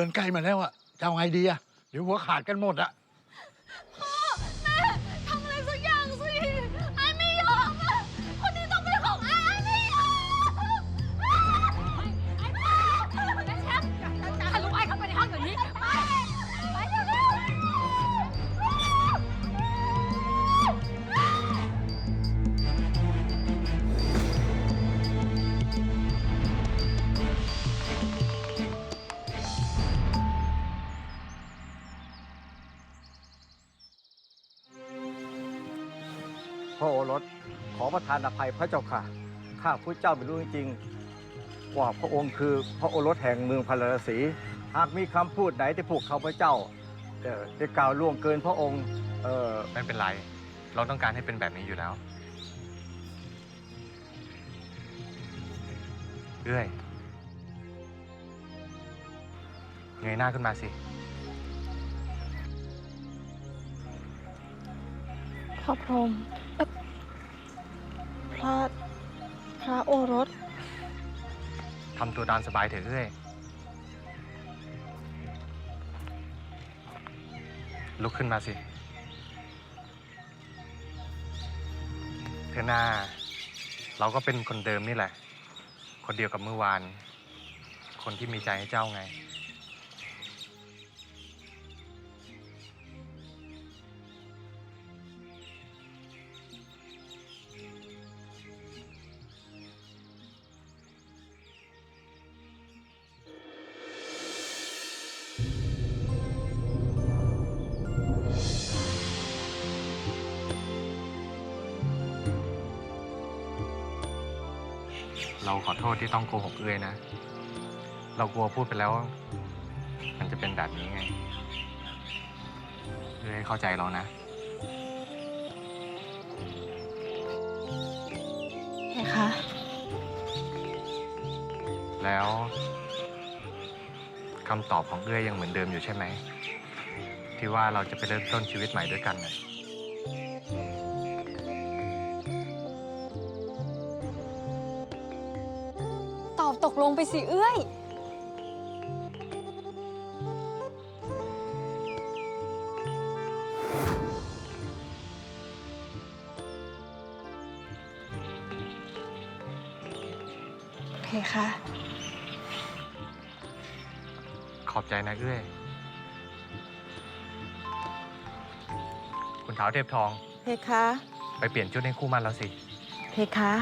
เดินไกลมาแล้วอะจะเอาไงดีอะเดี๋ยวหัวขาดกันหมดอะ ประทานอภัยพระเจ้าค่ะ ข้าพระเจ้าไม่รู้จริงๆว่าพระองค์คือพระโอรสแห่งเมืองพาราสี หากมีคำพูดไหนที่พวกข้าพเจ้าเอ่อได้กล่าวล่วงเกินพระองค์เอ่อไม่เป็นไร เราต้องการให้เป็นแบบนี้อยู่แล้ว เอื้อยเงยหน้าขึ้นมาสิพระพรหมเอ่อ พระพระโอรส ทำตัวตามสบายเถอะเอ้ย ลุกขึ้นมาสิ เธอหน้า เราก็เป็นคนเดิมนี่แหละ คนเดียวกับเมื่อวาน คนที่มีใจให้เจ้าไง เราขอโทษที่ต้องโกหกเอื้อยนะ เรากลัวพูดไปแล้ว มันจะเป็นแบบนี้ไง เอื้อยเข้าใจเรานะไงคะ แล้วคำตอบของเอื้อยยังเหมือนเดิมอยู่ใช่ไหม ที่ว่าเราจะไปเริ่มต้นชีวิตใหม่ด้วยกันนะ งไปสิเอื้อยโอเคค่ะขอบใจนะเอื้อยคุณเท้าเทพทอง เพคะ ไปเปลี่ยนชุดให้คู่มั่นแล้วสิ เพคะ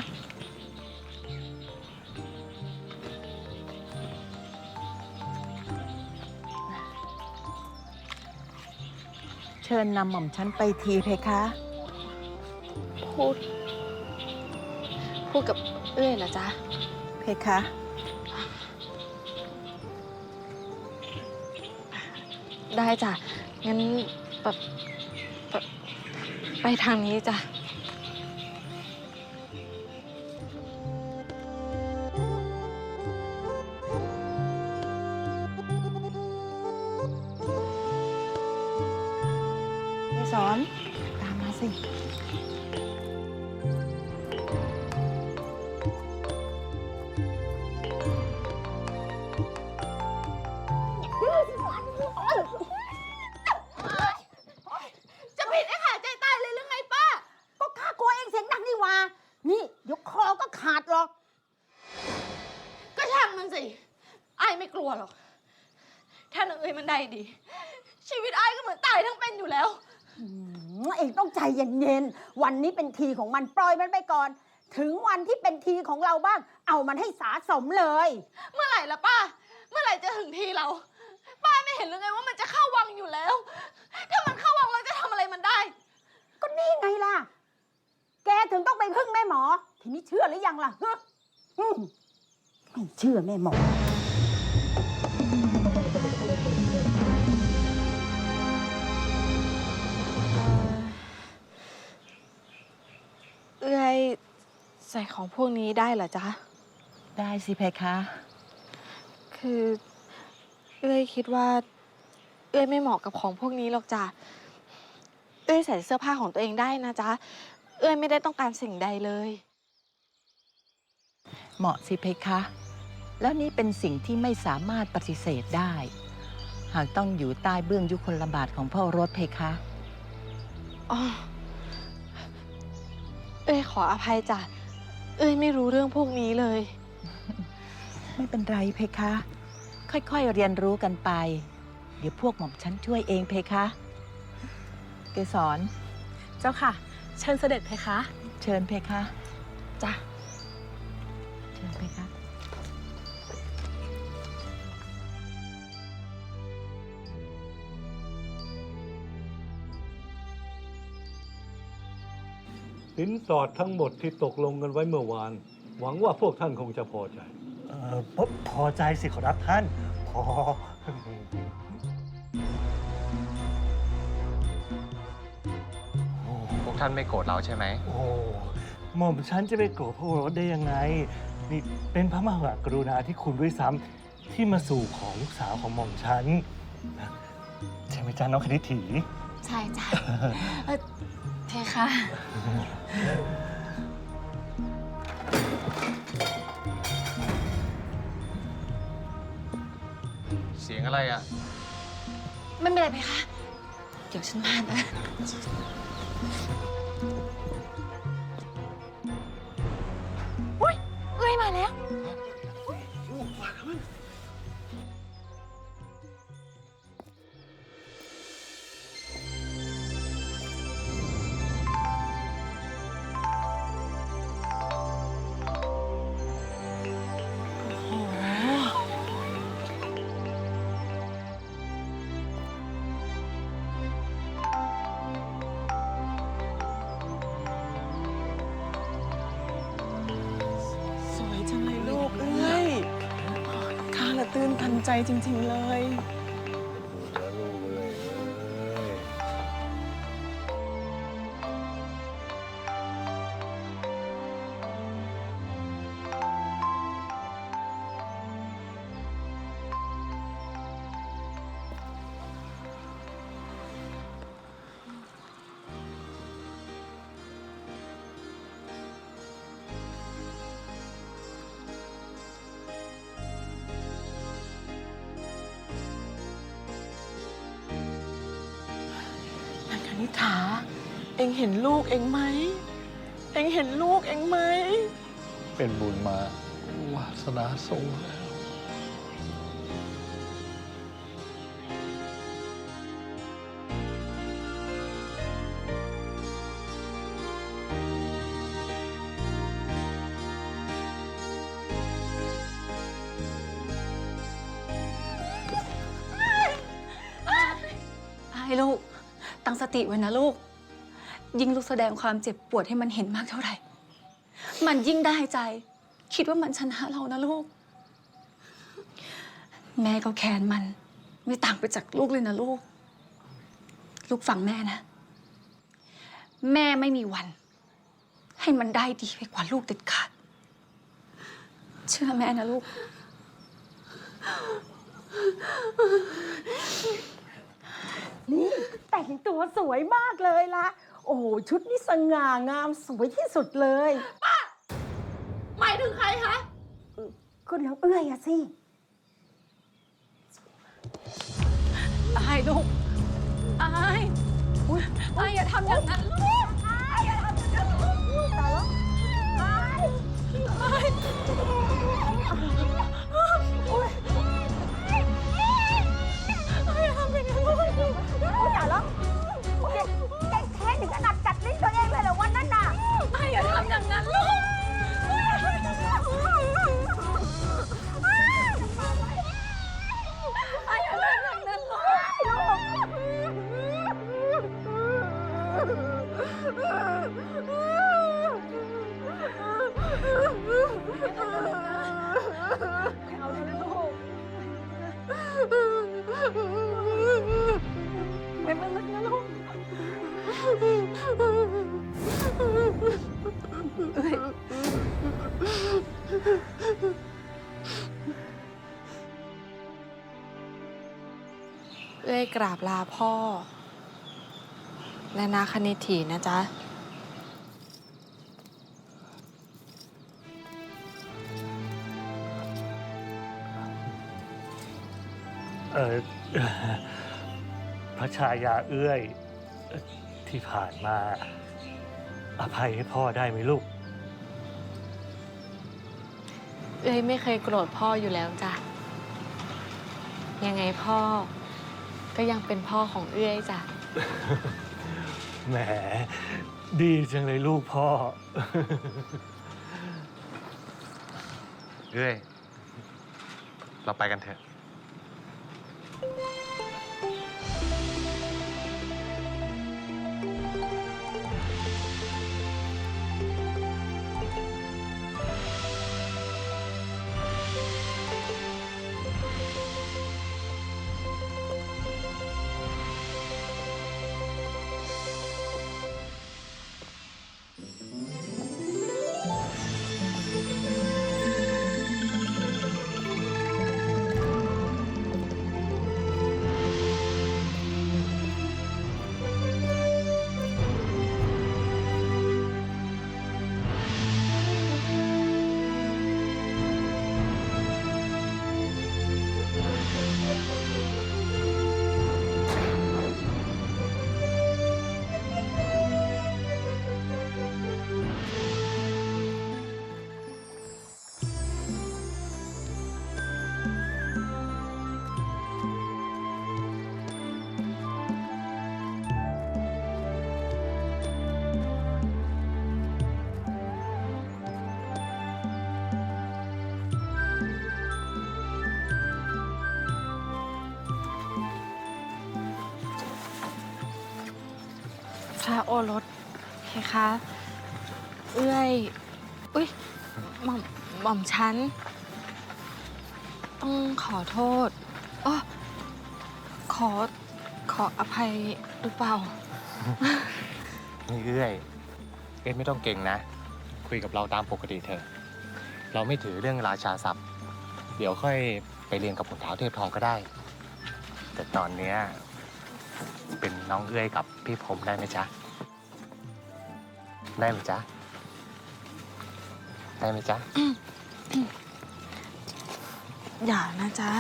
เชิญนำหม่อมฉันไปทีเพคะพูด พูดกับเอื้อยเหรอจ๊ะ เพคะ ได้จ้ะ งั้นแบบแบบไปทางนี้จ้ะ วหรอก ถ้านางเอ้ยมันได้ดี ชีวิตไอ้ายก็เหมือนตายทั้งเป็นอยู่แล้ว อืมเองต้องใจเย็นๆ วันนี้เป็นทีของมันปล่อยมันไปก่อน ถึงวันที่เป็นทีของเราบ้าง เอามันให้สาสมเลย เมื่อไหร่ละป้า เมื่อไหร่จะถึงทีเรา ป้าไม่เห็นหรือไงว่ามันจะเข้าวังอยู่แล้ว ถ้ามันเข้าวังเราจะทำอะไรมันได้ ก็นี่ไงล่ะ แกถึงต้องไปพึ่งแม่หมอ ทีนี้เชื่อหรือยังล่ะฮะอืมไม่เชื่อแม่หมอ ใส่ของพวกนี้ได้เหรอจ๊ะ ได้สิเพคะ คือ เอื้อยคิดว่า เอื้อยไม่เหมาะกับของพวกนี้หรอกจ้ะ เอื้อยใส่เสื้อผ้าของตัวเองได้นะจ๊ะ เอื้อยไม่ได้ต้องการสิ่งใดเลย เหมาะสิเพคะ แล้วนี่เป็นสิ่งที่ไม่สามารถปฏิเสธได้ หากต้องอยู่ใต้เบื้องยุคลบาทของพ่อรถเพคะ อ๋อ เอ้ยขออภัยจ้ะ เอ้ยไม่รู้เรื่องพวกนี้เลย ไม่เป็นไรเพคะ ค่อยๆเรียนรู้กันไป เดี๋ยวพวกหม่อมฉันช่วยเองเพคะ เกสร เจ้าค่ะ เชิญเสด็จเพคะ เชิญเพคะ จ้ะ สินสอดทั้งหมดที่ตกลงกันไว้เมื่อวาน หวังว่าพวกท่านคงจะพอใจ เออพพอใจสิขอรับท่าน พอ พวกท่านไม่โกรธเราใช่ไหม โอ้หม่อมฉันจะไปโกรธพระโอรสได้ยังไง นี่เป็นพระมหากรุณาธิคุณด้วยซ้ำที่มาสู่ของลูกสาวของหม่อมฉันนะใช่ไหมจ๊ะน้องคณิตถี ใช่จ้ะเออ เพคะเสียงอะไรอะ ไม่เป็นไรเพคะ เดี๋ยวฉันมานะ จริง ๆ เลย อ็งเห็นลูกเอ็งไหม เอ็งเห็นลูกเอ็งไหม เป็นบุญมาวาสนาสูงแล้วไอ้ลูก ตั้งสติไว้นะลูก ยิ่งลูกแสดงความเจ็บปวดให้มันเห็นมากเท่าไหร่ มันยิ่งได้ใจ คิดว่ามันชนะเรานะลูก แม่ก็แค้นมัน ไม่ต่างไปจากลูกเลยนะลูก ลูกฟังแม่นะ แม่ไม่มีวัน ให้มันได้ดีไปกว่าลูกเด็ดขาด เชื่อแม่นะลูก นี่แต่งตัวสวยมากเลยละ โอ้โหชุดนี้สง่างามสวยที่สุดเลยหมายถึงใครคะคุณน้องเอื้อยอะสิอายลูกอายอายอย่าทำอย่างนั้นลูกอายอย่าทำอย่างนั้นลูกตายแล้ว เอ้ยเอ้ยกราบลาพ่อ และนาคณิตถีนะจ๊ะ เออพระชายาเอื้อย ที่ผ่านมา อภัยให้พ่อได้ไหมลูก เอ้ยไม่เคยโกรธพ่ออยู่แล้วจ้ะ ยังไงพ่อ ก็ยังเป็นพ่อของเอื้อยจ้ะ แหม ดีจังเลยลูกพ่อ เอ้ย เราไปกันเถอะ ระโอรสเพคะ เอื้อยอุ้ยหม่อมหม่อมฉัน ต้องขอโทษอ๋อขอขออภัยหรือเปล่า นี่เอื้อยเอ็ดไม่ต้องเก่งนะ คุยกับเราตามปกติเถอะ เราไม่ถือเรื่องราชาศัพท์ เดี๋ยวค่อยไปเรียนกับขุนเท้าเทพทองก็ได้ แต่ตอนเนี้ย เป็นน้องเอื้อยกับพี่ผมได้ไหมจ๊ะ ได้ไหมจ๊ะ ได้ไหมจ๊ะ อย่านะจ๊ะ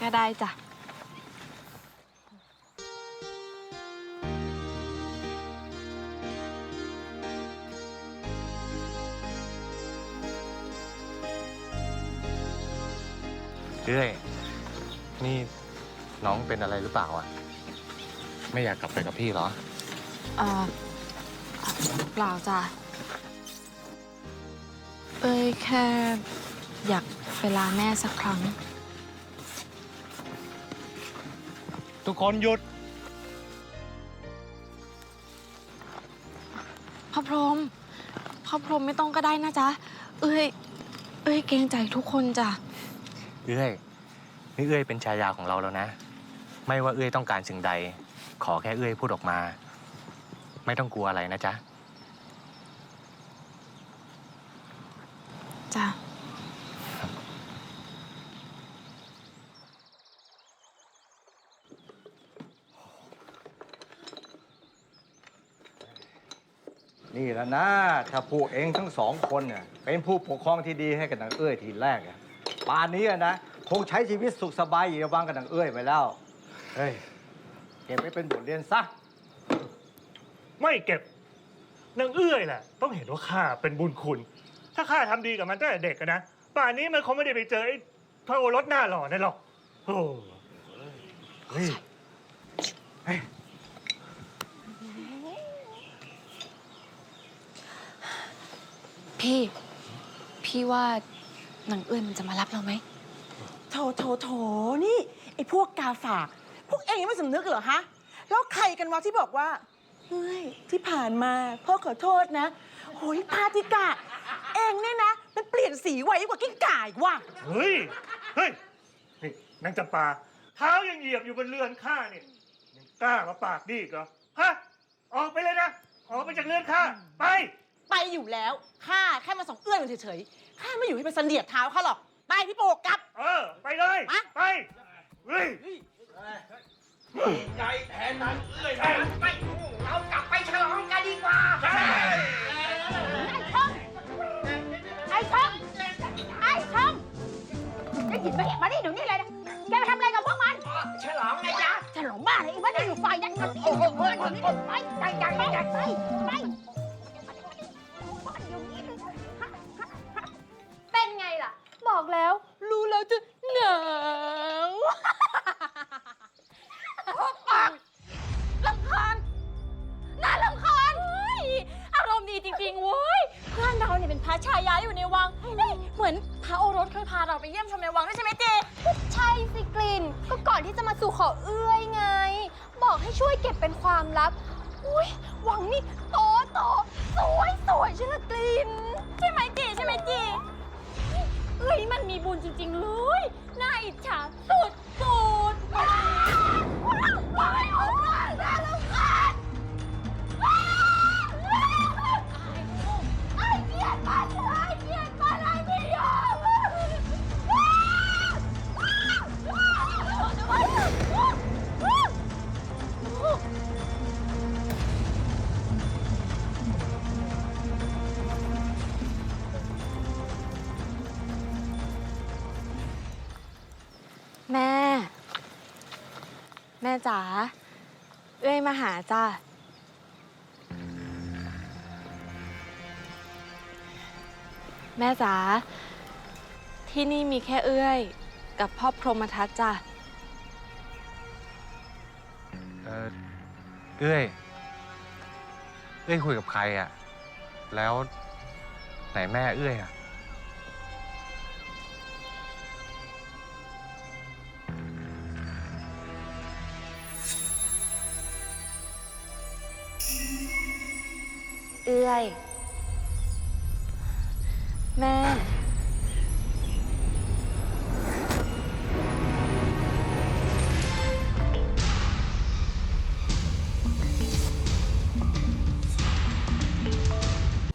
ก็ได้จ้ะ เอ้ยนี่ น้องเป็นอะไรหรือเปล่าอะ ไม่อยากกลับไปกับพี่เหรอ เอ่อเปล่าจ้ะเอ้ยแค่อยากไปลาแม่สักครั้ง ทุกคนหยุด พระพรหมพระพรหมไม่ต้องก็ได้นะจ๊ะ เอ้ย เอ้ยเกรงใจทุกคนจ้ะ เอ้ยนี่เอ้ยเป็นชายาของเราแล้วนะ ไม่ว่าเอ้ยต้องการสิ่งใด ขอแค่เอ้ยพูดออกมา ไม่ต้องกลัวอะไรนะจ๊ะ จ้ะ นี่แหละนะ ถ้าพวกเองทั้งสองคนเนี่ยเป็นผู้ปกครองที่ดีให้กับนางเอ้ยทีแรกอะป่านนี้อะนะ คงใช้ชีวิตสุขสบายอยู่บ้างกับนางเอ้ยไปแล้ว เฮ้ย เก็บไว้เป็นบทเรียนซะ ไม่เก็บนางเอื้อยแหละต้องเห็นว่าข้าเป็นบุญคุณ ถ้าข้าทำดีกับมันตั้งแต่เด็กอะนะป่านนี้มันคงไม่ได้ไปเจอไอ้พระโอรสหน้าหล่อนั่นหรอกโอ้เฮ้ยพี่ พี่ว่าหนังเอื้อยมันจะมารับเราไหม โถโถโถนี่ ไอ้พวกกาฝาก พวกเองยังไม่สำนึกเหรอฮะ แล้วใครกันวะที่บอกว่า เฮ้ย ที่ผ่านมาพ่อขอโทษนะโอ้ยพาติกะ เองเนี่ยนะ มันเปลี่ยนสีไวกว่ากิ้งก่าอีกว่ะ เฮ้ย เฮ้ยนี่นางจำปาเท้ายังเหยียบอยู่บนเรือนข้าเนี่ยยังกล้ามาปากดีอีกเหรอฮะออกไปเลยนะออกไปจากเรือนข้าไปไปอยู่แล้วข้าแค่มาส่งเอื้อนเฉยๆข้าไม่อยู่ให้เป็นเสนียดเท้าข้าหรอก ไปพี่โปกกลับ เออไปเลยมาไปเฮ้ย ใจแทนนางเอื้อยไปเรากลับไปฉลองกันดีกว่าใช่ไอ้ชมไอ้ชมได้ยินไหมมาดิเดี๋ยวนี้เลยนะแกไปทำอะไรกับพวกมันฉลองไงจ๊ะฉลองบ้าเลยไอ้วันนี้อยู่ฝ่ายนั้นคนนี้คนนี้ไปไปไปไปไปเป็นไงล่ะ บอกแล้ว รู้แล้วจะหนาว ขอเอื้อยไง บอกให้ช่วยเก็บเป็นความลับ อุ้ยหวังนี่โตโตสวยสวยใช่ละกลินใช่ไหมจีใช่ไหมจีเอ้ยมันมีบุญจริง ๆ เลยน่าอิจฉา จ๋าเอ้ยมาหาจ้าแม่จ๋าที่นี่มีแค่เอื้อย กับพ่อพรหมทัตจ้ะเออเอ้ยเอ้ยคุยกับใครอะแล้วไหนแม่เอ้ยอะ เอื้อยๆ แม่